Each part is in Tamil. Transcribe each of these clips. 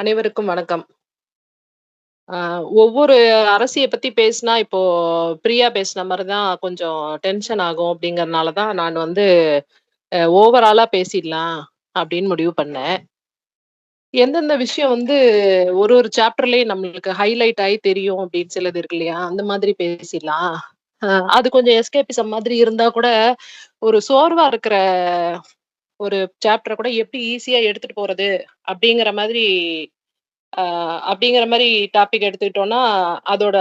அனைவருக்கும் வணக்கம். ஒவ்வொரு அரசிய பத்தி பேசினா, இப்போ பிரியா பேசின மாதிரி தான் கொஞ்சம் டென்ஷன் ஆகும் அப்படிங்கறனால தான் நான் வந்து ஓவராலா பேசிடலாம் அப்படின்னு முடிவு பண்ணேன். எந்தெந்த விஷயம் வந்து ஒரு ஒரு சாப்டர்லயே நம்மளுக்கு ஹைலைட் ஆகி தெரியும் அப்படின்னு சிலது இருக்கு இல்லையா? அந்த மாதிரி பேசிடலாம். அது கொஞ்சம் எஸ்கேபிசம் மாதிரி இருந்தா கூட, ஒரு சோர்வா இருக்கிற ஒரு சாப்டரை கூட எப்படி ஈஸியா எடுத்துட்டு போறது அப்படிங்கிற மாதிரி அப்படிங்கிற மாதிரி டாபிக் எடுத்துக்கிட்டோம்னா, அதோட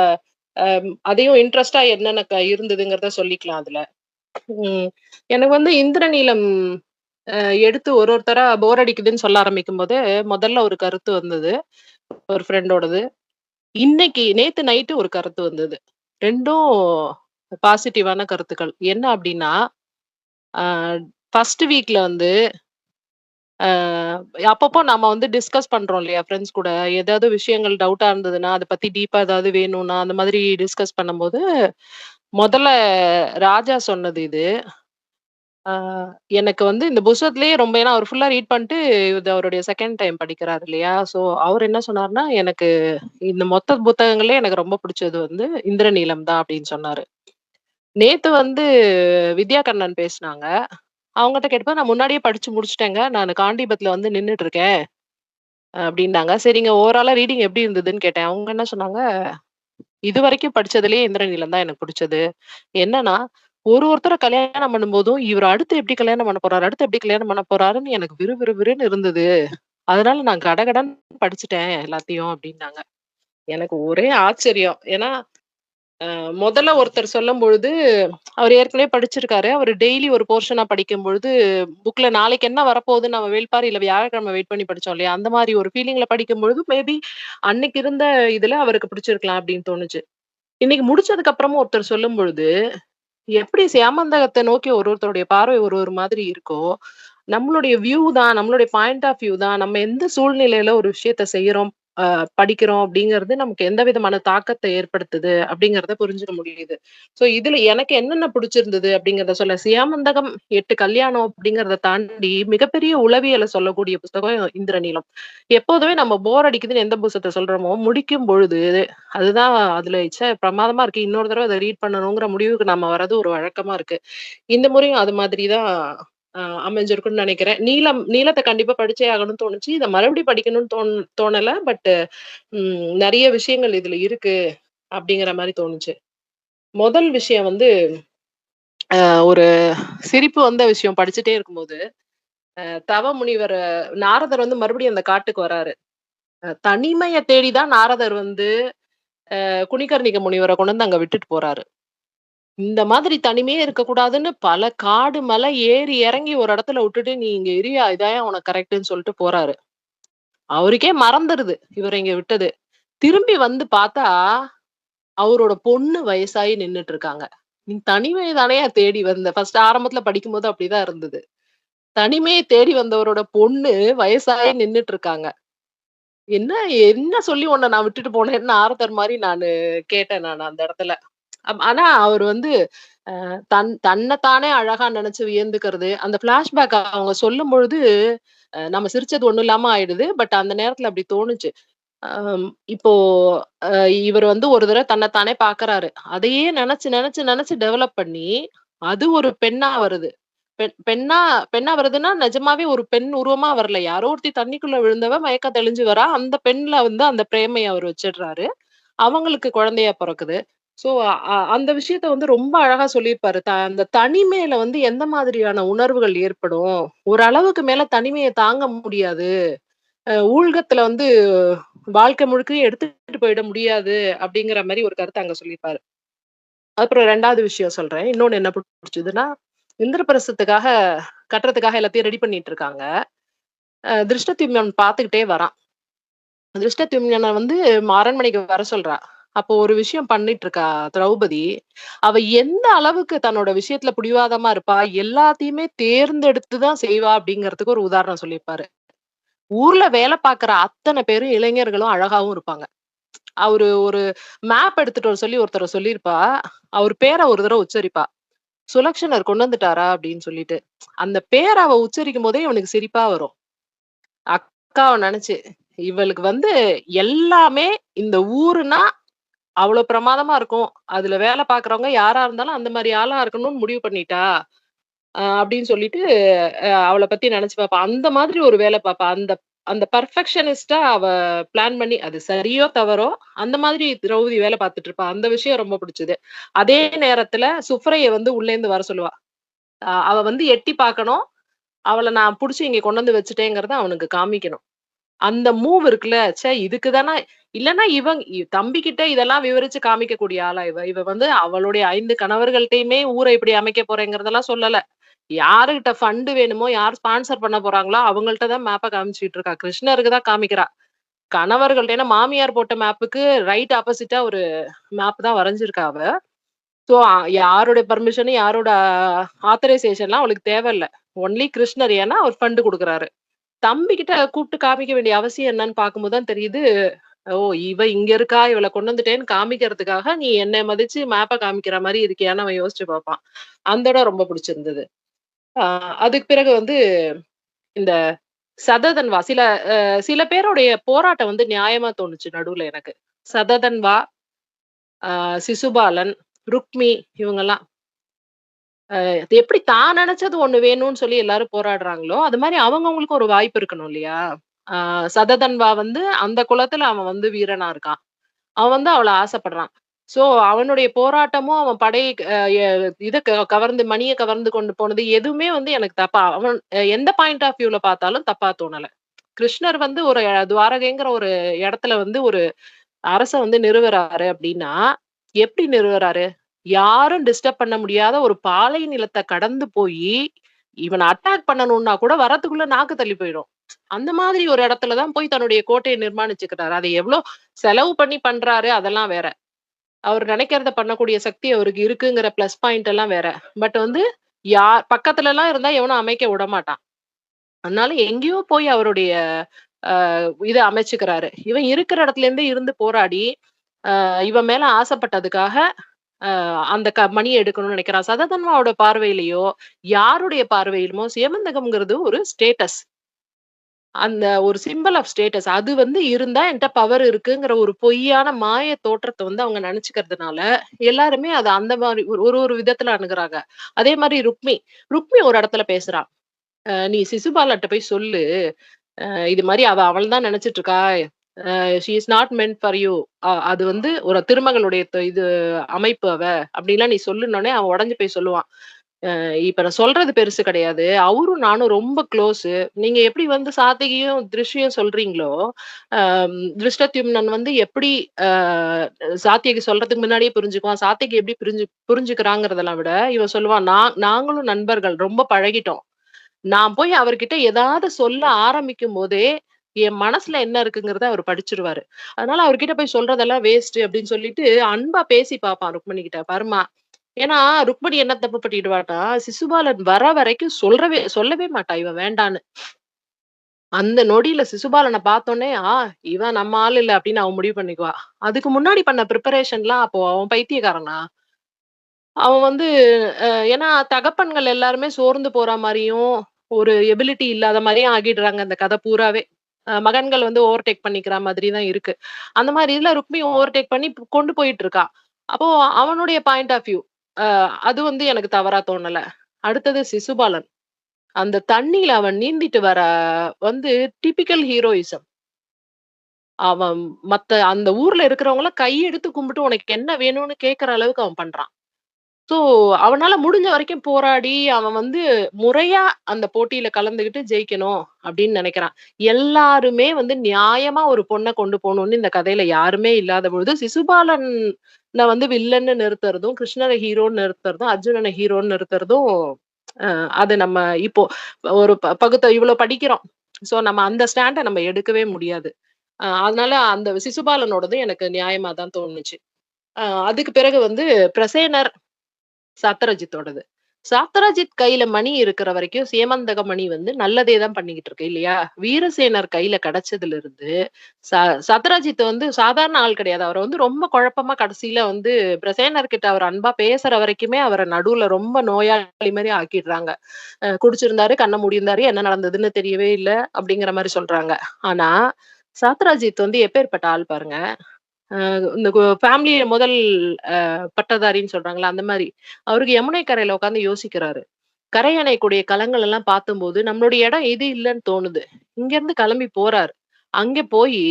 அதையும் இன்ட்ரெஸ்ட்டா என்னென்ன க இருந்ததுங்கிறத சொல்லிக்கலாம் அதுல. எனக்கு வந்து இந்திரநீலம் எடுத்து ஒரு ஒருத்தரா போர் அடிக்குதுன்னு சொல்ல ஆரம்பிக்கும்போது, முதல்ல ஒரு கருத்து வந்தது. ஒரு ஃப்ரெண்டோடது. இன்னைக்கு நேத்து நைட்டு ஒரு கருத்து வந்தது. ரெண்டும் பாசிட்டிவான கருத்துக்கள். என்ன அப்படின்னா ஃபர்ஸ்ட் வீக்ல வந்து அப்பப்போ நம்ம வந்து டிஸ்கஸ் பண்றோம் இல்லையா? ஃப்ரெண்ட்ஸ் கூட. ஏதாவது விஷயங்கள் டவுட்டா இருந்ததுன்னா, அதை பத்தி டீப்பா ஏதாவது வேணும்னா, அந்த மாதிரி டிஸ்கஸ் பண்ணும்போது, முதல்ல ராஜா சொன்னது இது. எனக்கு வந்து இந்த புஸ்தகத்திலேயே ரொம்ப ஏன்னா அவர் ஃபுல்லா ரீட் பண்ணிட்டு, இது அவருடைய செகண்ட் டைம் படிக்கிறார் இல்லையா? ஸோ அவர் என்ன சொன்னார்னா "எனக்கு இந்த மொத்த புத்தகங்களே எனக்கு ரொம்ப பிடிச்சது வந்து இந்திரநீலம் தான்" அப்படின்னு சொன்னாரு. நேத்து வந்து வித்யா கண்ணன் பேசுனாங்க. அவங்ககிட்ட கேட்டப்ப, "நான் முன்னாடியே படிச்சு முடிச்சுட்டேங்க. நான் காண்டீபத்துல வந்து நின்னுட்டு இருக்கேன்" அப்படின்னாங்க. சரிங்க ஓவராலா ரீடிங் எப்படி இருந்ததுன்னு கேட்டேன். அவங்க என்ன சொன்னாங்க, இது வரைக்கும் படிச்சதிலேயே இந்திரநீலம் தான் எனக்கு பிடிச்சது. என்னன்னா, ஒரு ஒருத்தரை கல்யாணம் பண்ணும்போதும், இவர் அடுத்து எப்படி கல்யாணம் பண்ண போறாரு? அடுத்து எப்படி கல்யாணம் பண்ண போறாருன்னு எனக்கு விறு விறுன்னு இருந்தது. அதனால நான் கடகடன் படிச்சுட்டேன் எல்லாத்தையும்" அப்படின்னாங்க. எனக்கு ஒரே ஆச்சரியம். ஏன்னா, முதல்ல ஒருத்தர் சொல்லும்பொழுது, அவர் ஏற்கனவே படிச்சிருக்காரு. அவர் டெய்லி ஒரு போர்ஷனா படிக்கும்பொழுது, புக்ல நாளைக்கு என்ன வரப்போகுதுன்னு நம்ம வேள்பாரியில வியாழக்கிழமை வெயிட் பண்ணி படிச்சோம் இல்லையா? அந்த மாதிரி ஒரு ஃபீலிங்ல படிக்கும்பொழுது, மேபி அன்னைக்கு இருந்த இதுல அவருக்கு பிடிச்சிருக்கலாம் அப்படின்னு தோணுச்சு. இன்னைக்கு முடிச்சதுக்கு அப்புறமும் ஒருத்தர் சொல்லும்பொழுது, எப்படி சேமந்தகத்தை நோக்கி ஒரு ஒருத்தருடைய பார்வை ஒரு ஒரு மாதிரி இருக்கோ, நம்மளுடைய வியூ தான், நம்மளுடைய பாயிண்ட் ஆஃப் வியூ தான், நம்ம எந்த சூழ்நிலையில ஒரு விஷயத்த செய்யறோம், படிக்கிறோம் அப்படிங்கிறது நமக்கு எந்த விதமான தாக்கத்தை ஏற்படுத்துது அப்படிங்கிறத புரிஞ்சுக்க முடியுது. ஸோ இதுல எனக்கு என்னென்ன பிடிச்சிருந்தது அப்படிங்கிறத சொல்ல சியாமந்தகம் எட்டு கல்யாணம் அப்படிங்கிறத தாண்டி மிகப்பெரிய உளவியல சொல்லக்கூடிய புஸ்தகம் இந்திரநீலம். எப்போதுமே நம்ம போர் அடிக்குதுன்னு எந்த புத்தகத்தை சொல்றோமோ, முடிக்கும் பொழுது அதுதான் அதுல ச்சே பிரமாதமா இருக்கு. இன்னொரு தடவை அதை ரீட் பண்ணணுங்கிற முடிவுக்கு நம்ம வர்றது ஒரு வழக்கமா இருக்கு. இந்த முறையும் அது மாதிரி தான் அ அமைஞ்சிருக்கும்னு நினைக்கிறேன் நீளம் நீளத்தை கண்டிப்பா படிச்சே ஆகணும்னு தோணுச்சு. இதை மறுபடியும் படிக்கணும்னு தோன் தோணல. பட் நிறைய விஷயங்கள் இதுல இருக்கு அப்படிங்கிற மாதிரி தோணுச்சு. முதல் விஷயம் வந்து ஒரு சிரிப்பு வந்த விஷயம் படிச்சுட்டே இருக்கும்போது, தவ முனிவர் நாரதர் வந்து மறுபடியும் அந்த காட்டுக்கு வராரு. தனிமையை தேடிதான் தேடி தான் நாரதர் வந்து குணிகர்ணிக முனிவரை கொண்டு வந்து அங்க விட்டுட்டு போறாரு. இந்த மாதிரி தனிமையே இருக்கக்கூடாதுன்னு பல காடு, மலை ஏறி இறங்கி ஒரு இடத்துல விட்டுட்டு, "நீ இங்க இரியா, இதாயா உனக்கு கரெக்ட்ன்னு" சொல்லிட்டு போறாரு. அவருக்கே மறந்துடுது இவர் இங்க விட்டது. திரும்பி வந்து பார்த்தா, அவரோட பொண்ணு வயசாயி நின்னுட்டு இருக்காங்க. "நீ தனிமையை தானே தேடி வந்த?" ஃபர்ஸ்ட் ஆரம்பத்துல படிக்கும்போது அப்படிதான் இருந்தது. தனிமையை தேடி வந்தவரோட பொண்ணு வயசாயி நின்னுட்டு இருக்காங்க. "என்ன என்ன சொல்லி உன்ன நான் விட்டுட்டு போனேன்னு" ஆறுதர் மாதிரி நானு கேட்டேன் நான் அந்த இடத்துல. ஆனா அவர் வந்து தன் தன்னைத்தானே அழகா நினைச்சு வியந்துக்கிறது, அந்த பிளாஷ்பேக் அவங்க சொல்லும்பொழுது, பொழுது நம்ம சிரிச்சது ஒண்ணும் இல்லாம ஆயிடுது. பட் அந்த நேரத்துல அப்படி தோணுச்சு. இப்போ இவர் வந்து ஒரு தடவை தன்னைத்தானே பாக்குறாரு. அதையே நினைச்சு நினைச்சு நினைச்சு டெவலப் பண்ணி, அது ஒரு பெண்ணா வருது. பெண் பெண்ணா பெண்ணா வருதுன்னா, நிஜமாவே ஒரு பெண் உருவமா வரல. யாரோ ஒருத்தி தண்ணிக்குள்ள விழுந்தவ மயக்க தெளிஞ்சு வரா. அந்த பெண்ல வந்து அந்த பிரேமையை அவர் வச்சிடுறாரு அவங்களுக்கு குழந்தையா பிறக்குது ஸோ அந்த விஷயத்த வந்து ரொம்ப அழகா சொல்லியிருப்பாரு. த அந்த தனிமையில வந்து எந்த மாதிரியான உணர்வுகள் ஏற்படும்? ஒரு அளவுக்கு மேல தனிமையை தாங்க முடியாது. ஊழ்கத்துல வந்து வாழ்க்கை முழுக்கையும் எடுத்துட்டு போயிட முடியாது. அப்படிங்கிற மாதிரி ஒரு கருத்தை அங்க சொல்லியிருப்பாரு. அப்புறம் ரெண்டாவது விஷயம் சொல்றேன். இன்னொன்னு என்ன பிடிச்சதுன்னா இந்திரபிரசத்துக்காக கட்டுறதுக்காக எல்லாத்தையும் ரெடி பண்ணிட்டு இருக்காங்க. அ பார்த்துக்கிட்டே வரான். திருஷ்டத்யும்னன வந்து அரண்மனைக்கு வர சொல்றா. அப்போ ஒரு விஷயம் பண்ணிட்டு இருக்கா திரௌபதி. அவ எந்த அளவுக்கு தன்னோட விஷயத்துல பிடிவாதமா இருப்பா, எல்லாத்தையுமே தேர்ந்தெடுத்துதான் செய்வா அப்படிங்கிறதுக்கு ஒரு உதாரணம் சொல்லியிருப்பாரு. ஊர்ல வேலை பார்க்குற அத்தனை பேரும் இளைஞர்களும் அழகாவும் இருப்பாங்க. அவரு ஒரு மேப் எடுத்துட்டு வர சொல்லி ஒருத்தர சொல்லியிருப்பா. அவர் பேர ஒரு தடவை உச்சரிப்பா. சுலக்ஷனர் கொண்டு வந்துட்டாரா?" அப்படின்னு சொல்லிட்டு. அந்த பேரை அவ உச்சரிக்கும்போதே இவனுக்கு சிரிப்பா வரும். அக்காவ நினைச்சு இவளுக்கு வந்து எல்லாமே இந்த ஊருன்னா அவ்வளவு பிரமாதமா இருக்கும். அதுல வேலை பாக்குறவங்க யாரா இருந்தாலும் அந்த மாதிரி ஆளா இருக்கணும்னு முடிவு பண்ணிட்டா. அப்படின்னு சொல்லிட்டு அவளை அவள பத்தி நினைச்சு பாப்பா. அந்த மாதிரி ஒரு வேலை பாப்பா. அந்த அந்த பர்ஃபெக்ஷனிஸ்டா அவ பிளான் பண்ணி அது சரியோ, தவறோ அந்த மாதிரி திரௌதி வேலை பார்த்துட்டு இருப்பா. அந்த விஷயம் ரொம்ப பிடிச்சது. அதே நேரத்துல சுஃப்ரைய வந்து உள்ளேந்து வர சொல்லுவா. அவ வந்து எட்டி பார்க்கணும். அவளை நான் புடிச்சு இங்க கொண்டு வந்து வச்சுட்டேங்கிறத அவனுக்கு காமிக்கணும். அந்த மூவ் இருக்குல்ல, ச்சே இதுக்கு தான இல்லன்னா இவன் தம்பி கிட்ட இதெல்லாம் விவரிச்சு காமிக்கக்கூடிய ஆளா இவ? இவ வந்து அவளுடைய ஐந்து கணவர்கள்ட்டையுமே ஊரை இப்படி அமைக்க போறேங்கிறதெல்லாம் சொல்லல. யாருகிட்ட ஃபண்டு வேணுமோ, யார் ஸ்பான்சர் பண்ண போறாங்களோ அவங்கள்ட்ட தான் மேப்பை காமிச்சிட்டு இருக்கா. கிருஷ்ணருக்கு தான் காமிக்கிறா. கணவர்கள்ட்ட ஏன்னா மாமியார் போட்ட மேப்புக்கு ரைட் ஆப்போசிட்டா ஒரு மேப் தான் வரைஞ்சிருக்கா அவ. ஸோ யாருடைய பர்மிஷனும் யாரோட ஆத்தரைசேஷன்லாம் அவளுக்கு தேவையில்ல. ஒன்லி கிருஷ்ணர். ஏன்னா அவர் ஃபண்டு கொடுக்குறாரு தம்பிக்கிட்ட கூப்பிட்டு காமிக்க வேண்டிய அவசியம் என்னன்னு பார்க்கும்போது தான் தெரியுது. ஓ! இவ இங்க இருக்கா, இவளை கொண்டு வந்துட்டேன்னு காமிக்கிறதுக்காக, நீ என்னை மதிச்சு மேப்பை காமிக்கிற மாதிரி இருக்கியான்னு அவன் யோசிச்சு பார்ப்பான். அந்த இடம் ரொம்ப பிடிச்சிருந்தது. அதுக்கு பிறகு வந்து இந்த சததன்வா சில சில பேருடைய போராட்டம் வந்து நியாயமா தோணுச்சு நடுவுல எனக்கு. சததன்வா, சிசுபாலன், ருக்மி இவங்கெல்லாம் அஹ் அது எப்படி தான் நினைச்சது ஒண்ணு வேணும்னு சொல்லி எல்லாரும் போராடுறாங்களோ, அது மாதிரி அவங்கவங்களுக்கும் ஒரு வாய்ப்பு இருக்கணும் இல்லையா? ஆஹ் சததன்வா வந்து அந்த குலத்துல அவன் வந்து வீரனா இருக்கான். அவன் வந்து அவளை ஆசைப்படுறான். சோ அவனுடைய போராட்டமும், அவன் படை இதை கவர்ந்து மணியை கவர்ந்து கொண்டு போனது எதுவுமே வந்து எனக்கு தப்பா அவன் எந்த பாயிண்ட் ஆஃப் வியூல பார்த்தாலும் தப்பா தோணல. கிருஷ்ணர் வந்து ஒரு துவாரகைங்கிற ஒரு இடத்துல வந்து ஒரு அரச வந்து நிறுவறாரு அப்படின்னா, எப்படி நிறுவறாரு யாரும் டிஸ்டர்ப் பண்ண முடியாத ஒரு பாலை நிலத்தை கடந்து போய் இவனை அட்டாக் பண்ணணும்னா கூட வரதுக்குள்ள நாக்கு தள்ளி போயிடும். அந்த மாதிரி ஒரு இடத்துல தான் போய் தன்னுடைய கோட்டையை நிர்மாணிச்சுக்கிறாரு. அதை எவ்வளவு செலவு பண்ணி பண்றாரு அதெல்லாம் வேற. அவர் நினைக்கிறத பண்ணக்கூடிய சக்தி அவருக்கு இருக்குங்கிற பிளஸ் பாயிண்ட் எல்லாம் வேற. பட் வந்து யார் பக்கத்துல எல்லாம் இருந்தா எவனும் அமைக்க விடமாட்டான். அதனால எங்கேயோ போய் அவருடைய ஆஹ் இதை அமைச்சுக்கிறாரு. இவன் இருக்கிற இடத்துல இருந்தே இருந்து போராடி, இவன் மேல ஆசைப்பட்டதுக்காக, அந்த க மணியை எடுக்கணும்னு நினைக்கிறான். சததன்மாவோட பார்வையிலயோ, யாருடைய பார்வையிலுமோ சேமந்தகம்ங்கிறது ஒரு ஸ்டேட்டஸ். அந்த ஒரு சிம்பிள் ஆஃப் ஸ்டேட்டஸ். அது வந்து இருந்தா என்கிட்ட பவர் இருக்குங்கிற ஒரு பொய்யான மாய தோற்றத்தை வந்து அவங்க நினைச்சுக்கிறதுனால எல்லாருமே அதை அந்த மாதிரி ஒரு ஒரு ஒரு விதத்துல அணுகுறாங்க. அதே மாதிரி ருக்மி. ருக்மி ஒரு இடத்துல பேசுறான் "நீ சிசுபாலட்ட போய் சொல்லு. இது மாதிரி அவ அவள் தான் நினைச்சிட்டு இருக்கா. அ she is not meant for you. அ அது வந்து ஒரு திருமகளுடைய இது அமைப்பு அவ." அப்படின்லாம் நீ சொல்லுனோனே, அவன் உடஞ்சு போய் சொல்லுவான். இப்ப நான் சொல்றது பெருசு கிடையாது. அவரும் நானும் ரொம்ப க்ளோஸ் நீங்க எப்படி வந்து சாத்திகையும் திருஷியும் சொல்றீங்களோ, திருஷ்டத்யும்னன் வந்து எப்படி சாத்தியகி சொல்றதுக்கு முன்னாடியே புரிஞ்சுக்குவான். சாத்தியகி எப்படி புரிஞ்சு புரிஞ்சுக்கிறாங்கிறதெல்லாம் விட, இவன் சொல்லுவான், "நான் நாங்களும் நண்பர்கள். ரொம்ப பழகிட்டோம். நான் போய் அவர்கிட்ட ஏதாவது சொல்ல ஆரம்பிக்கும்போதே, என் மனசுல என்ன இருக்குங்கிறத அவர் படிச்சிருவாரு அதனால அவர்கிட்ட போய் சொல்றதெல்லாம் வேஸ்ட் அப்படின்னு சொல்லிட்டு, அன்பா பேசி பார்ப்பான் ருக்மணி கிட்ட. பாரும்மா ஏன்னா ருக்மணி என்ன தப்பு பண்ணிடுவாட்டா சிசுபாலன் வர வரைக்கும் சொல்றவே சொல்லவே மாட்டா இவன் வேண்டான்னு. அந்த நொடியில சிசுபாலனை பார்த்தோன்னே "ஆ இவன் நம்ம ஆள் இல்ல" அப்படின்னு அவன் முடிவு பண்ணிக்குவா. அதுக்கு முன்னாடி பண்ண ப்ரிப்பரேஷன்லாம் அப்போ அவன் பைத்தியக்காரனா? அவன் வந்து ஏன்னா தகப்பன்கள் எல்லாருமே சோர்ந்து போற மாதிரியும் ஒரு எபிலிட்டி இல்லாத மாதிரியும் ஆகிடுறாங்க அந்த கதை பூராவே. மகன்கள் வந்து ஓவர்டேக் பண்ணிக்கிற மாதிரி தான் இருக்கு. அந்த மாதிரி இதுல ருக்மி ஓவர்டேக் பண்ணி கொண்டு போயிட்டு இருக்கா. அப்போ அவனுடைய பாயிண்ட் ஆஃப் வியூ. அது வந்து எனக்கு தவறா தோணல. அடுத்தது சிசுபாலன். அந்த தண்ணியில அவன் நீந்திட்டு வர வந்து டிபிக்கல் ஹீரோயிசம். அவன் மத்த அந்த ஊர்ல இருக்கிறவங்கள கையெடுத்து கும்பிட்டு உனக்கு என்ன வேணும்னு கேட்கிற அளவுக்கு அவன் பண்றான். ஸோ, அவனால முடிஞ்ச வரைக்கும் போராடி, அவன் வந்து முறையா அந்த போட்டியில கலந்துகிட்டு ஜெயிக்கணும் அப்படின்னு நினைக்கிறான் எல்லாருமே வந்து நியாயமா ஒரு பொண்ணை கொண்டு போகணும்னு இந்த கதையில யாருமே இல்லாத பொழுது, சிசுபாலன் வந்து வில்லன்னு நிறுத்துறதும், கிருஷ்ணனை ஹீரோன்னு நிறுத்துறதும், அர்ஜுனனை ஹீரோன்னு நிறுத்துறதும், அது நம்ம இப்போ ஒரு ப பகுத்த இவ்வளவு படிக்கிறோம். ஸோ, நம்ம அந்த ஸ்டாண்டை நம்ம எடுக்கவே முடியாது. அதனால அந்த சிசுபாலனோடது எனக்கு நியாயமா தான் தோணுச்சு. அதுக்கு பிறகு வந்து பிரசேனர் சத்ரஜித்தோடது. சத்ரஜித் கையில மணி இருக்கிற வரைக்கும் சேமந்தக மணி வந்து நல்லதே தான் பண்ணிக்கிட்டு இருக்கு இல்லையா? வீரசேனர் கையில கிடைச்சதிலிருந்து, ச சத்ரஜித் வந்து சாதாரண ஆள் கிடையாது. அவரை வந்து ரொம்ப குழப்பமா கடைசியில வந்து பிரசேனர் கிட்ட அவர் அன்பா பேசுற வரைக்குமே அவரை நடுவுல ரொம்ப நோயாளி மாதிரி ஆக்கிடுறாங்க. குடிச்சிருந்தாரு, கண்ண முடியிருந்தாரு என்ன நடந்ததுன்னு தெரியவே இல்லை அப்படிங்கிற மாதிரி சொல்றாங்க. ஆனா, சாத்ராஜித் வந்து எப்பேர்ப்பட்ட ஆள் பாருங்க. அ இந்த ஃபேமிலி முதல் அ பட்டதாரின்னு சொல்றாங்களா அந்த மாதிரி அவருக்கு யமுனை கரையில உட்காந்து யோசிக்கிறாரு. கரை அணைக்கூடிய கலங்கள் எல்லாம் பார்த்தம்போது, நம்மளுடைய இடம் இது இல்லன்னு தோணுது. இங்க இருந்து கிளம்பி போறாரு. அங்க போயி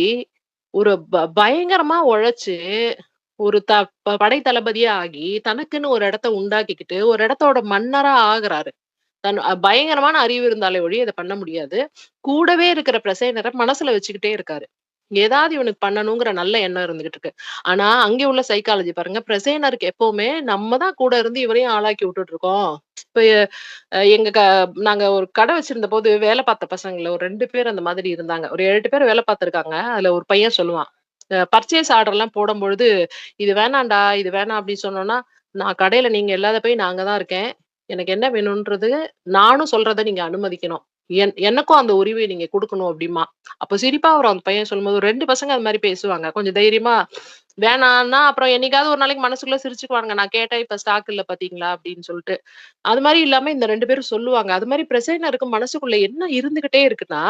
ஒரு ப பயங்கரமா உழைச்சு, ஒரு த ப படை தளபதியா ஆகி, தனக்குன்னு ஒரு இடத்த உண்டாக்கிக்கிட்டு, ஒரு இடத்தோட மன்னரா ஆகுறாரு. தன் பயங்கரமான அறிவு இருந்தாலே ஒழிய அதை பண்ண முடியாது. கூடவே இருக்கிற பிரசேனர மனசுல வச்சுக்கிட்டே இருக்காரு. ஏதாவது இவனுக்கு பண்ணணுங்கிற நல்ல எண்ணம் இருந்துகிட்டு இருக்கு. ஆனா, அங்கே உள்ள சைக்காலஜி பாருங்க, பிரசேனருக்கு எப்பவுமே நம்ம தான் கூட இருந்து இவரையும் ஆளாக்கி விட்டுட்டு இருக்கோம். இப்ப எங்க க நாங்க ஒரு கடை வச்சிருந்தபோது வேலை பார்த்த பசங்களை ஒரு ரெண்டு பேர் அந்த மாதிரி இருந்தாங்க. ஒரு 7, 8 பேர் வேலை பார்த்துருக்காங்க. அதுல ஒரு பையன் சொல்லுவான். பர்ச்சேஸ் ஆர்டர்லாம் போடும்பொழுது, "இது வேணாம்டா, இது வேணாம்" அப்படின்னு சொன்னோம்னா, "நான் கடையில நீங்க இல்லாத போய் நாங்க தான் இருக்கேன். எனக்கு என்ன வேணும்ன்றது நானும் சொல்றதை நீங்க அனுமதிக்கணும். என் எனக்கும் அந்த உரிமைய நீங்க குடுக்கணும்" அப்படிமா அப்ப சிரிப்பா அவர் அந்த பையன் சொல்லும்போது. ரெண்டு பசங்க அது மாதிரி பேசுவாங்க. கொஞ்சம் தைரியமா வேணான்னா, அப்புறம் என்னைக்காவது ஒரு நாளைக்கு மனசுக்குள்ள சிரிச்சுக்குவாங்க "நான் கேட்டா இப்ப ஸ்டாக் இல்ல பாத்தீங்களா அப்படின்னு சொல்லிட்டு. அது மாதிரி இல்லாம இந்த ரெண்டு பேரும் சொல்லுவாங்க. அது மாரி பிரசேனருக்கு மனசுக்குள்ள என்ன இருந்துகிட்டே இருக்குன்னா,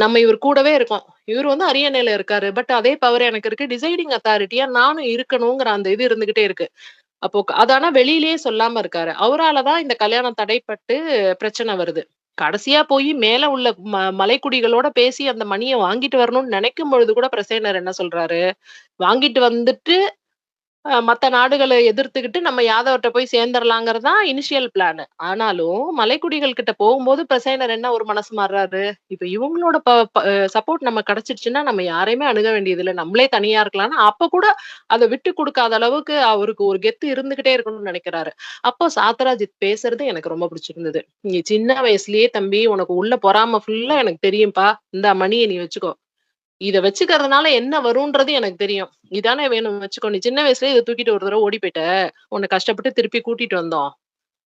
நம்ம இவர் கூடவே இருக்கோம். இவர் வந்து அரியணையில இருக்காரு. பட் அதே பவர் எனக்கு இருக்கு. டிசைடிங் அத்தாரிட்டியா நானும் இருக்கணுங்கிற அந்த இது இருந்துகிட்டே இருக்கு. அப்போ க அது ஆனா வெளியிலேயே சொல்லாம இருக்காரு. அவராலதான் இந்த கல்யாணம் தடைப்பட்டு பிரச்சனை வருது. கடைசியா போய் மேல உள்ள ம மலைக்குடிகளோட பேசி அந்த மணியை வாங்கிட்டு வரணும்னு நினைக்கும் பொழுது கூட பிரசேனர் என்ன சொல்றாரு, வாங்கிட்டு வந்துட்டு மற்ற நாடுகளை எதிர்த்துக்கிட்டு நம்ம யாதவர்கிட்ட போய் சேர்ந்துடலாங்கிறது தான் இனிஷியல் பிளானு. ஆனாலும் மலைக்குடிகள் கிட்ட போகும்போது பிரசேனர் என்ன ஒரு மனசு மாறுறாரு, இப்ப இவங்களோட ப ப சப்போர்ட் நம்ம கிடைச்சிருச்சுன்னா, நம்ம யாரையுமே அணுக வேண்டியதில்லை நம்மளே தனியா இருக்கலாம்னு அப்ப கூட அதை விட்டு கொடுக்காத அளவுக்கு அவருக்கு ஒரு கெத்து இருந்துகிட்டே இருக்கணும்னு நினைக்கிறாரு அப்போ சாத்தராஜித் பேசுறது எனக்கு ரொம்ப பிடிச்சிருந்தது. "நீ சின்ன வயசுலயே தம்பி உனக்கு உள்ள பொறாம ஃபுல்லா எனக்கு தெரியும்பா. இந்தா மணியை நீ வச்சுக்கோ. இத வச்சுக்கிறதுனால என்ன வரும்ன்றது எனக்கு தெரியும். இதானே வேணும் வச்சுக்கோ. நீ சின்ன வயசுல இதை தூக்கிட்டு ஒரு தடவை ஓடி போயிட்ட. உன்ன கஷ்டப்பட்டு திருப்பி கூட்டிட்டு வந்தோம்.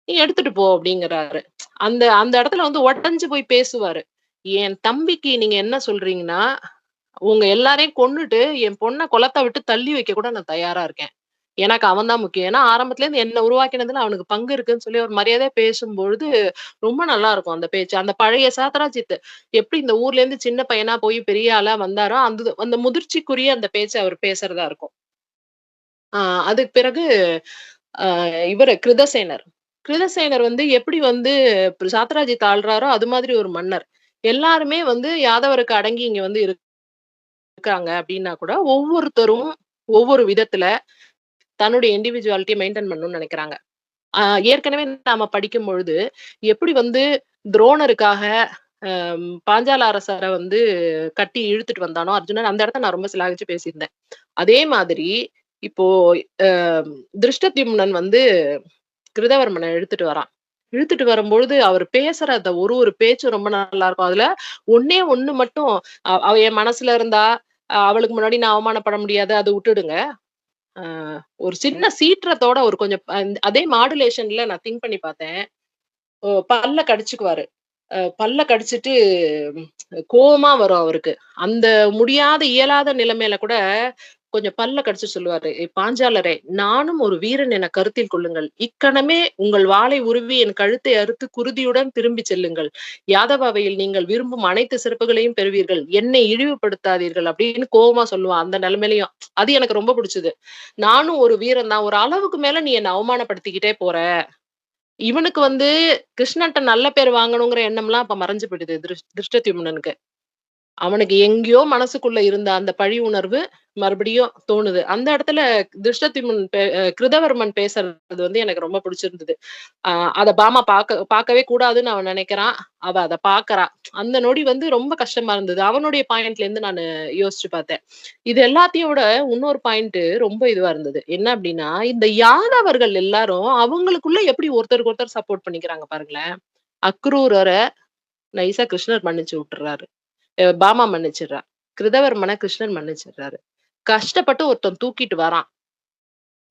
நீ எடுத்துட்டு போ அப்படிங்கிறாரு அந்த அந்த இடத்துல வந்து உடைஞ்சு போய் பேசுவாரு. என் தம்பிக்கு நீங்க என்ன சொல்றீங்கன்னா, உங்க எல்லாரையும் கொன்னுட்டு என் பொண்ண குளத்தை விட்டு தள்ளி வைக்க கூட நான் தயாரா இருக்கேன். எனக்கு அவன் தான் முக்கியம். ஏன்னா ஆரம்பத்துலேருந்து என்ன உருவாக்கினதுல அவனுக்கு பங்கு இருக்குன்னு சொல்லி ஒரு மரியாதையா பேசும்பொழுது, ரொம்ப நல்லா இருக்கும் அந்த பேச்சு. அந்த பழைய சாத்ராஜித் எப்படி இந்த ஊர்ல இருந்து சின்ன பையனா போய் பெரிய ஆளா வந்தாரோ, அந்த அந்த முதிர்ச்சிக்குரிய அந்த பேச்சை அவர் பேசுறதா இருக்கும். ஆஹ் அதுக்கு பிறகு ஆஹ் இவரு கிருதசேனர். கிருதசேனர் வந்து எப்படி வந்து சாத்ராஜித் ஆள்றாரோ, அது மாதிரி ஒரு மன்னர். எல்லாருமே வந்து யாதவருக்கு அடங்கி இங்க வந்து இருக்காங்க அப்படின்னா கூட, ஒவ்வொருத்தரும் ஒவ்வொரு விதத்துல தன்னுடைய இண்டிவிஜுவாலிட்டியை மெயின்டெயின் பண்ணணும்னு நினைக்கிறாங்க ஏற்கனவே நாம படிக்கும் பொழுது, எப்படி வந்து துரோணருக்காக பாஞ்சால அரசரை வந்து கட்டி இழுத்துட்டு வந்தானோ அர்ஜுனன், அந்த இடத்த நான் ரொம்ப சிலாகிச்சு பேசியிருந்தேன். அதே மாதிரி இப்போ திருஷ்டத்யும்னன் வந்து கிருதவர்மனை இழுத்துட்டு வரான். இழுத்துட்டு வரும்பொழுது, அவர் பேசுற அந்த ஒரு ஒரு பேச்சும் ரொம்ப நல்லா இருக்கும். அதுல ஒன்னே ஒண்ணு மட்டும் அவ என் மனசுல இருந்தா, அவளுக்கு முன்னாடி நான் அவமானப்பட முடியாது. அதை விட்டுடுங்க ஒரு சின்ன சீற்றத்தோட ஒரு கொஞ்சம் அதே மாடுலேஷன்ல நான் திங்க் பண்ணி பார்த்தேன். ஓ பல்ல கடிச்சுக்குவாரு. பல்ல கடிச்சுட்டு கோபமா வரும் அவருக்கு. அந்த முடியாத, இயலாத நிலைமையில கூட கொஞ்சம் பல்ல கடிச்சு சொல்லுவாரு. பாஞ்சாலரே! நானும் ஒரு வீரன் என கருத்தில் கொள்ளுங்கள். இக்கணமே உங்கள் வாளை உருவி என் கழுத்தை அறுத்து குருதியுடன் திரும்பி செல்லுங்கள். யாதவாவையில் நீங்கள் விரும்பும் அனைத்து சிறப்புகளையும் பெறுவீர்கள். என்னை இழிவுபடுத்தாதீர்கள்." அப்படின்னு கோபமா சொல்லுவான், அந்த நிலைமையிலையும் அது எனக்கு ரொம்ப பிடிச்சது. நானும் ஒரு வீரன் தான். ஒரு அளவுக்கு மேல நீ என்ன அவமானப்படுத்திக்கிட்டே போற. இவனுக்கு வந்து கிருஷ்ணன்ட்ட நல்ல பேர் வாங்கணுங்கிற எண்ணம்லாம் அப்ப மறைஞ்சு போயிடுது திருஷ் திருஷ்டத்யும்னனுக்கு. அவனுக்கு எங்கேயோ மனசுக்குள்ள இருந்த அந்த பழி உணர்வு மறுபடியும் தோணுது. அந்த இடத்துல திருஷ்டத்திமன் பே கிருதவர்மன் பேசுறது வந்து எனக்கு ரொம்ப பிடிச்சிருந்தது. ஆஹ் அதை பாமா பாக்க பார்க்கவே கூடாதுன்னு அவன் நினைக்கிறான் அவ அதை பாக்குறா. அந்த நொடி வந்து ரொம்ப கஷ்டமா இருந்தது. அவனுடைய பாயிண்ட்லேருந்து நான் யோசிச்சு பார்த்தேன். இது எல்லாத்தையும் விட இன்னொரு பாயிண்ட் ரொம்ப இதுவா இருந்தது. என்ன அப்படின்னா இந்த யாதவர்கள் எல்லாரும் அவங்களுக்குள்ள எப்படி ஒருத்தருக்கு ஒருத்தர் சப்போர்ட் பண்ணிக்கிறாங்க பாருங்களேன். அக்ரூரரை நைசா கிருஷ்ணர் மன்னிச்சு விட்டுறாரு பாமா மன்னிச்சிடுறா. கிருதவர்மன கிருஷ்ணன் மன்னிச்சிடுறாரு. கஷ்டப்பட்டு ஒருத்தன் தூக்கிட்டு வரான்.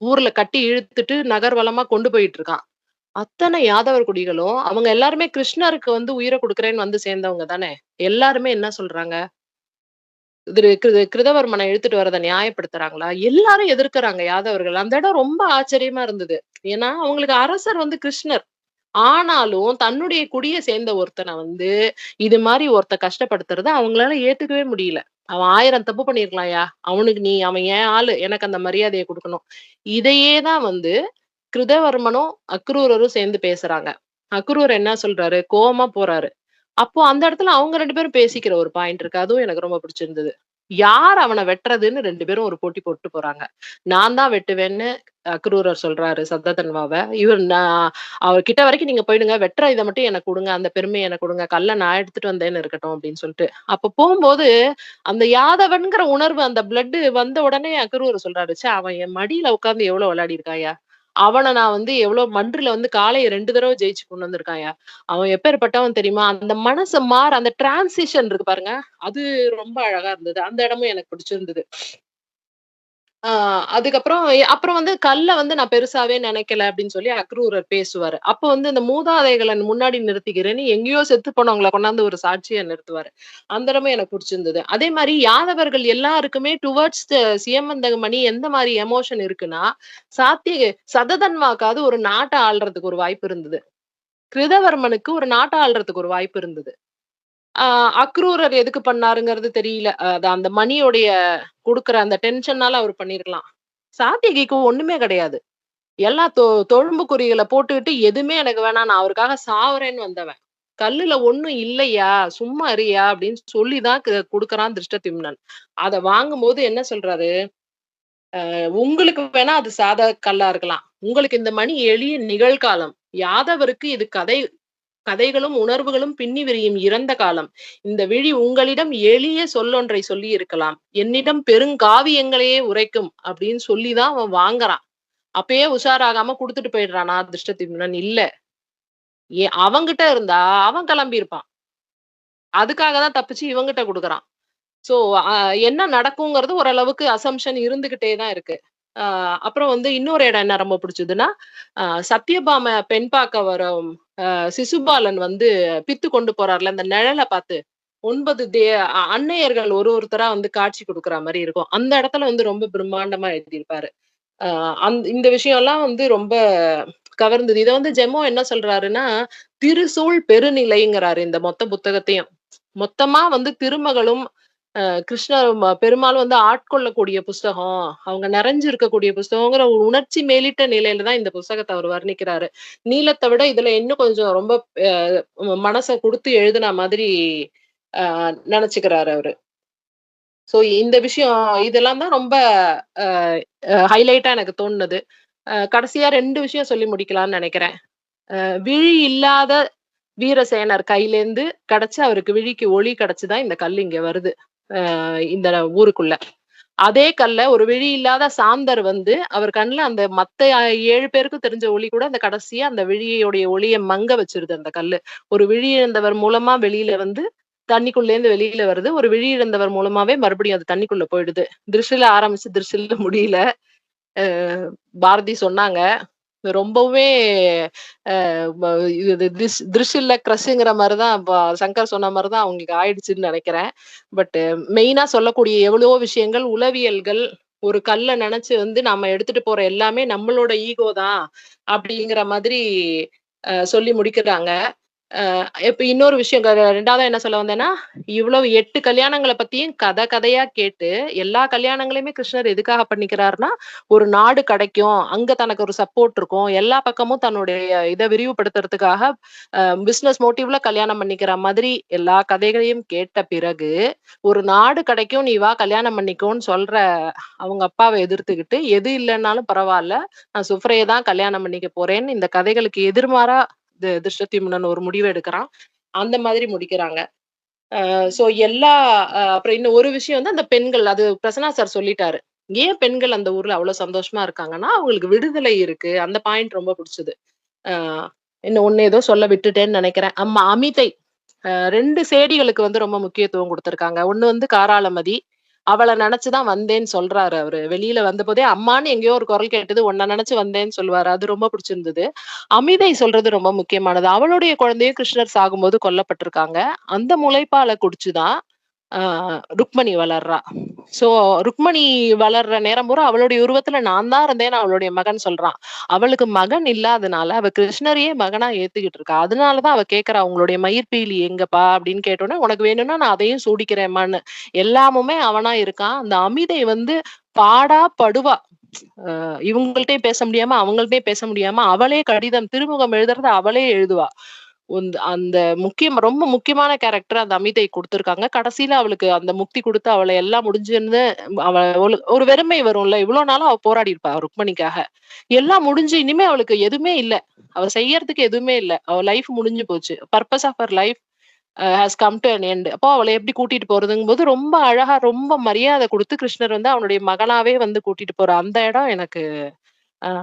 ஊர்ல கட்டி இழுத்துட்டு நகர்வலமா கொண்டு போயிட்டு இருக்கான். அத்தனை யாதவர் குடிகளும் அவங்க எல்லாருமே கிருஷ்ணருக்கு வந்து உயிர கொடுக்குறேன்னு வந்து சேர்ந்தவங்க தானே! எல்லாருமே என்ன சொல்றாங்க? திரு கிரு இழுத்துட்டு வரத நியாயப்படுத்துறாங்களா? எல்லாரும் எதிர்க்கிறாங்க யாதவர்கள். அந்த இடம் ரொம்ப ஆச்சரியமா இருந்தது. ஏன்னா, அவங்களுக்கு அரசர் வந்து கிருஷ்ணர். ஆனாலும் தன்னுடைய குடிய சேர்ந்த ஒருத்தனை வந்து, இது மாதிரி ஒருத்தன் கஷ்டப்படுத்துறது அவங்களால ஏத்துக்கவே முடியல. அவன் ஆயிரம் தப்பு பண்ணிருக்கலாம்யா அவனுக்கு நீ அவன் ஏன் ஆளு. எனக்கு அந்த மரியாதையை குடுக்கணும். இதையே தான் வந்து கிருதவர்மனும், அக்ரூரரும் சேர்ந்து பேசுறாங்க. அக்ரூர் என்ன சொல்றாரு? கோவமா போறாரு. அப்போ அந்த இடத்துல அவங்க ரெண்டு பேரும் பேசிக்கிற ஒரு பாயிண்ட் இருக்கு. அதுவும் எனக்கு ரொம்ப பிடிச்சிருந்தது. யார் அவன வெட்டுறதுன்னு ரெண்டு பேரும் ஒரு போட்டி போட்டு போறாங்க. நான் தான் வெட்டுவேன்னு அக்ரூரர் சொல்றாரு சத்ததன்வாவ. இவர் நான் அவர் கிட்ட வரைக்கும் நீங்க போயிடுங்க. வெட்டுற இதை மட்டும் எனக்கு கொடுங்க அந்த பெருமைய எனக்கு கொடுங்க கல்ல நான் எடுத்துட்டு வந்தேன்னு இருக்கட்டும் அப்படின்னு சொல்லிட்டு. அப்ப போகும்போது அந்த யாதவன்கிற உணர்வு அந்த பிளட் வந்த உடனே அக்ரூரர் சொல்றாரு, சே அவன் என் மடியில உட்காந்து எவ்வளவு விளையாடி இருக்காயா அவன நான் வந்து எவ்வளவு மன்றுல வந்து காலையை ரெண்டு தடவை ஜெயிச்சு கொண்டு வந்திருக்காயா அவன் எப்பேற்பட்டவன் தெரியுமா?" அந்த மனசை மாற அந்த டிரான்சிஷன் இருக்கு பாருங்க. அது ரொம்ப அழகா இருந்தது. அந்த இடமும் எனக்கு பிடிச்சிருந்தது. அதுக்கப்புறம் அப்புறம் வந்து கல்ல வந்து நான் பெருசாவே நினைக்கல அப்படின்னு சொல்லி அக்ரூரர் பேசுவாரு. அப்ப வந்து இந்த மூதாதைகளை முன்னாடி நிறுத்திக்கிறேன்னு எங்கேயோ செத்து போனவங்களை கொண்டாந்து ஒரு சாட்சியை நிறுத்துவாரு. அந்த எனக்கு பிடிச்சிருந்தது. அதே மாதிரி யாதவர்கள் எல்லாருக்குமே டுவர்ட்ஸ் த சியமந்தகமணி எந்த மாதிரி எமோஷன் இருக்குன்னா, சாத்திய சததன்வாக்காவது ஒரு நாட்டை ஆள்றதுக்கு ஒரு வாய்ப்பு இருந்தது. கிருதவர்மனுக்கு ஒரு நாட்டை ஆள்றதுக்கு ஒரு வாய்ப்பு இருந்தது. ஆஹ் அக்ரூரர் எதுக்கு பண்ணாருங்கிறது தெரியல. அது அந்த மணியோடைய குடுக்குற அந்த டென்ஷனால அவர் பண்ணிருக்கலாம் சாத்தியகிக்கு ஒண்ணுமே கிடையாது. எல்லா தொ தொழும்பு குறிகளை போட்டுக்கிட்டு எதுவுமே எனக்கு வேணாம். நான் அவருக்காக சாவறேன்னு வந்தவன். கல்லுல ஒண்ணும் இல்லையா, சும்மா அறியா அப்படின்னு சொல்லி தான் கு குடுக்குறான் திருஷ்டத்யும்னன். அத வாங்கும்போது என்ன சொல்றாரு? உங்களுக்கு வேணா அது சாத கல்லா இருக்கலாம். உங்களுக்கு இந்த மணி எளிய நிகழ்காலம். யாதவருக்கு இது கதை கதைகளும், உணர்வுகளும் பின்னி விரியும் இறந்த காலம். இந்த விழி உங்களிடம் எளிய சொல்லொன்றை சொல்லி இருக்கலாம். என்னிடம் பெருங்காவியங்களையே உரைக்கும் அப்படின்னு சொல்லி தான் அவன் வாங்குறான். அப்பயே உஷாராகாம குடுத்துட்டு போயிடுறானா திருஷ்டத்யும்னன்? இல்ல. ஏ அவங்கிட்ட இருந்தா அவன் கிளம்பியிருப்பான். அதுக்காக தான் தப்பிச்சு இவங்கிட்ட கொடுக்குறான் ஸோ என்ன நடக்குங்கிறது ஓரளவுக்கு அசம்ஷன் இருந்துகிட்டே தான் இருக்கு. அப்புறம் வந்து இன்னொரு இடம் என்ன ரொம்ப பிடிச்சதுன்னா, சத்யபாம பெண் பார்க்க வரும் சிசுபாலன் வந்து பித்து கொண்டு போறார்ல, அந்த நிழலை பார்த்து ஒன்பது தே அன்னையர்கள் ஒரு ஒருத்தரா வந்து காட்சி கொடுக்குற மாதிரி இருக்கும். அந்த இடத்துல வந்து ரொம்ப பிரம்மாண்டமா எழுதியிருப்பாரு. ஆஹ் அந் இந்த விஷயம் எல்லாம் வந்து ரொம்ப கவர்ந்தது. இதை வந்து ஜெமோ என்ன சொல்றாருன்னா, திருசூழ் பெருநிலைங்கிறாரு இந்த மொத்த புத்தகத்தையும். மொத்தமா வந்து திருமகளும், கிருஷ்ணர் கிருஷ்ணரும் வந்து ஆட்கொள்ளக்கூடிய புஸ்தகம். அவங்க நிறைஞ்சு இருக்கக்கூடிய புஸ்தகங்கிற ஒரு உணர்ச்சி மேலிட்ட நிலையில தான் இந்த புஸ்தகத்தை அவர் வர்ணிக்கிறாரு. நீளத்தை விட இதுல இன்னும் கொஞ்சம் ரொம்ப மனசை மனச குடுத்து எழுதுன மாதிரி நினைச்சுக்கிறாரு அவரு. ஸோ இந்த விஷயம் இதெல்லாம் தான் ரொம்ப ஹைலைட்டா எனக்கு தோணுது கடைசியா ரெண்டு விஷயம் சொல்லி முடிக்கலாம்னு நினைக்கிறேன் விழி இல்லாத வீரசேனர் கையிலேருந்து கிடைச்சு அவருக்கு விழிக்கு ஒளி கிடைச்சுதான் இந்த கல் இங்க வருது. இந்த ஊருக்குள்ள. அதே கல்ல ஒரு விழி இல்லாத சாந்தர் வந்து அவர் கண்ணுல அந்த மத்த ஏழு பேருக்கும் தெரிஞ்ச ஒளி கூட அந்த கடைசியா அந்த விழியோடைய ஒளியை மங்க வச்சிருது அந்த கல்லு. ஒரு விழி இழந்தவர் மூலமா வெளியில வந்து தண்ணிக்குள்ளேருந்து வெளியில வருது. ஒரு விழி இழந்தவர் மூலமாவே மறுபடியும் அது தண்ணிக்குள்ள போயிடுது. திருஷ்ல ஆரம்பிச்சு திருஷ்ல முடியல. பாரதி சொன்னாங்க. ரொம்பவே இது திஷ் திருஷ் இல்ல தான் இப்போ சங்கர் சொன்ன மாதிரி தான் அவங்களுக்கு ஆயிடுச்சுன்னு நினைக்கிறேன் பட் மெயினா சொல்லக்கூடிய எவ்வளவோ விஷயங்கள், உளவியல்கள், ஒரு கல்லை நினைச்சு வந்து நம்ம எடுத்துட்டு போற எல்லாமே நம்மளோட ஈகோ தான். அப்படிங்கிற மாதிரி சொல்லி முடிக்கிறாங்க. இப்ப இன்னொரு விஷயம் க 2வதா என்ன சொல்ல வந்தேன்னா, இவ்வளவு எட்டு கல்யாணங்களை பத்தியும் கதை கதையா கேட்டு, எல்லா கல்யாணங்களையுமே கிருஷ்ணர் எதுக்காக பண்ணிக்கிறாருன்னா ஒரு நாடு கிடைக்கும். அங்க தனக்கு ஒரு சப்போர்ட் இருக்கும். எல்லா பக்கமும் தன்னுடைய இதை விரிவுபடுத்துறதுக்காக பிசினஸ் மோட்டிவ்ல கல்யாணம் பண்ணிக்கிற மாதிரி எல்லா கதைகளையும் கேட்ட பிறகு, ஒரு நாடு கிடைக்கும். நீ வா கல்யாணம் பண்ணிக்கோன்னு சொல்ற அவங்க அப்பாவை எதிர்த்துக்கிட்டு, எது இல்லைன்னாலும் பரவாயில்ல நான் சுஃப்ரையை தான் கல்யாணம் பண்ணிக்க போறேன்னு இந்த கதைகளுக்கு எதிர்மாறா திருஷ்டத்யும்னன் ஒரு முடிவு எடுக்குறான். அந்த மாதிரி முடிக்கிறாங்க. ஸோ எல்லா அப்புறம் இன்னும் ஒரு விஷயம் வந்து அந்த பெண்கள் அது பிரசன்னா சார் சொல்லிட்டாரு. ஏன் பெண்கள் அந்த ஊர்ல அவ்ளோ சந்தோஷமா இருக்காங்கன்னா, அவங்களுக்கு விடுதலை இருக்கு. அந்த பாயிண்ட் ரொம்ப புடிச்சது. இன்னும் ஒண்ணு ஏதோ சொல்ல விட்டுட்டேன்னு நெனைக்கிறேன். ஆமா அமிதை. 2 சேடிகளுக்கு வந்து ரொம்ப முக்கியத்துவம் குடுத்துருக்காங்க. ஒண்ணு வந்து காராளமதி. அவள நினைச்சுதான் வந்தேன்னு சொல்றாரு அவரு. வெளியில வந்த போதே அம்மான்னு எங்கேயோ ஒரு குரல் கேட்டது. உன்னை நினைச்சு வந்தேன்னு சொல்லுவாரு. அது ரொம்ப பிடிச்சிருந்தது. அமிதை சொல்றது ரொம்ப முக்கியமானது. அவளுடைய குழந்தையும் கிருஷ்ணர் சாகும்போது கொல்லப்பட்டிருக்காங்க அந்த முளைப்பால குடிச்சுதான் ருக்மணி வளர்றா. சோ ருக்மணி வளர்ற நேரம் பூரா அவளுடைய உருவத்துல நான் தான் இருந்தேன்னு அவளுடைய மகன் சொல்றான். அவளுக்கு மகன் இல்லாதனால அவ கிருஷ்ணரையே மகனா ஏத்துக்கிட்டு இருக்கா. அதனாலதான் அவ கேக்குறா அவங்களுடைய மயிர்பீலி எங்கப்பா? அப்படின்னு கேட்டோன்னே உனக்கு வேணும்னா நான் அதையும் சூடிக்கிறேம்மான்னு. எல்லாமுமே அவனா இருக்கான். அந்த அமிதை வந்து பாடா படுவா. இவங்கள்ட்டே பேச முடியாம அவங்கள்ட்டயும் பேச முடியாம அவளே கடிதம் திருமுகம் எழுதுறத அவளே எழுதுவா. அந்த முக்கியம் ரொம்ப முக்கியமான கேரக்டர் அந்த அமிதை கொடுத்துருக்காங்க. கடைசியில அவளுக்கு அந்த முக்தி கொடுத்து அவளை எல்லாம் முடிஞ்சுன்னு அவள் ஒரு- ஒரு வெறுமை வரும்ல. இவ்வளவு நாளும் அவ போராடி இருப்பா ருக்மணிக்காக. எல்லாம் முடிஞ்சு இனிமே அவளுக்கு எதுவுமே இல்லை. அவ செய்யறதுக்கு எதுவுமே இல்லை. அவ லைஃப் முடிஞ்சு போச்சு. Purpose of her life has come to an end அப்போ அவளை எப்படி கூட்டிட்டு போறதுங்கும் போது ரொம்ப அழகா ரொம்ப மரியாதை கொடுத்து கிருஷ்ணர் வந்து அவனுடைய மகளாவே வந்து கூட்டிட்டு போற அந்த இடம் எனக்கு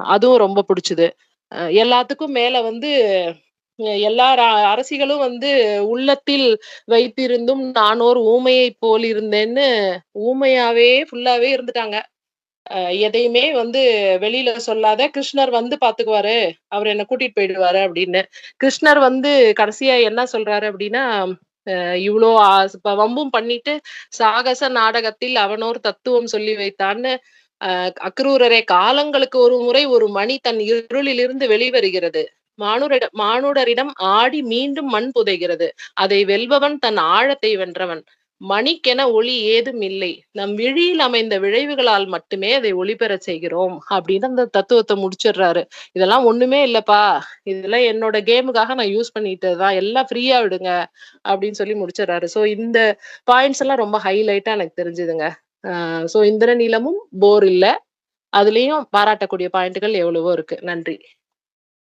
அதுவும் ரொம்ப பிடிச்சது. எல்லாத்துக்கும் மேல வந்து எல்லா அரசிகளும் வந்து உள்ளத்தில் வைத்திருந்தும் நான் ஒரு ஊமையை போல் இருந்தேன்னு ஊமையாவே ஃபுல்லாவே இருந்துட்டாங்க. அஹ், எதையுமே வந்து வெளியில சொல்லாத கிருஷ்ணர் வந்து பாத்துக்குவாரு அவர் என்ன கூட்டிட்டு போயிடுவாரு அப்படின்னு. கிருஷ்ணர் வந்து கடைசியா என்ன சொல்றாரு அப்படின்னா இவ்வளோ வம்பும் பண்ணிட்டு சாகச நாடகத்தில் அவனோர் தத்துவம் சொல்லி வைத்தான்னு அஹ் அக்ரூரரே காலங்களுக்கு ஒரு முறை ஒரு மணி தன் இருளிலிருந்து வெளிவருகிறது. மானுட மானுடரிடம் ஆடி மீண்டும் மண் புதைகிறது. அதை வெல்பவன் தன் ஆழத்தை வென்றவன். மணிக்கென ஒளி ஏதும் இல்லை. நம் விழியில் அமைந்த விளைவுகளால் மட்டுமே அதை ஒளிபெறச் செய்கிறோம் அப்படின்னு அந்த தத்துவத்தை முடிச்சிடுறாரு. இதெல்லாம் ஒண்ணுமே இல்லப்பா. இதெல்லாம் என்னோட கேமுக்காக நான் யூஸ் பண்ணிட்டு தான். எல்லாம் ஃப்ரீயா விடுங்க அப்படின்னு சொல்லி முடிச்சிடுறாரு. சோ இந்த பாயிண்ட்ஸ் எல்லாம் ரொம்ப ஹைலைட்டா எனக்கு தெரிஞ்சுதுங்க. சோ இந்திர நீளமும் போர் இல்ல. அதுலயும் பாராட்டக்கூடிய பாயிண்ட்கள் எவ்வளவோ இருக்கு. நன்றி.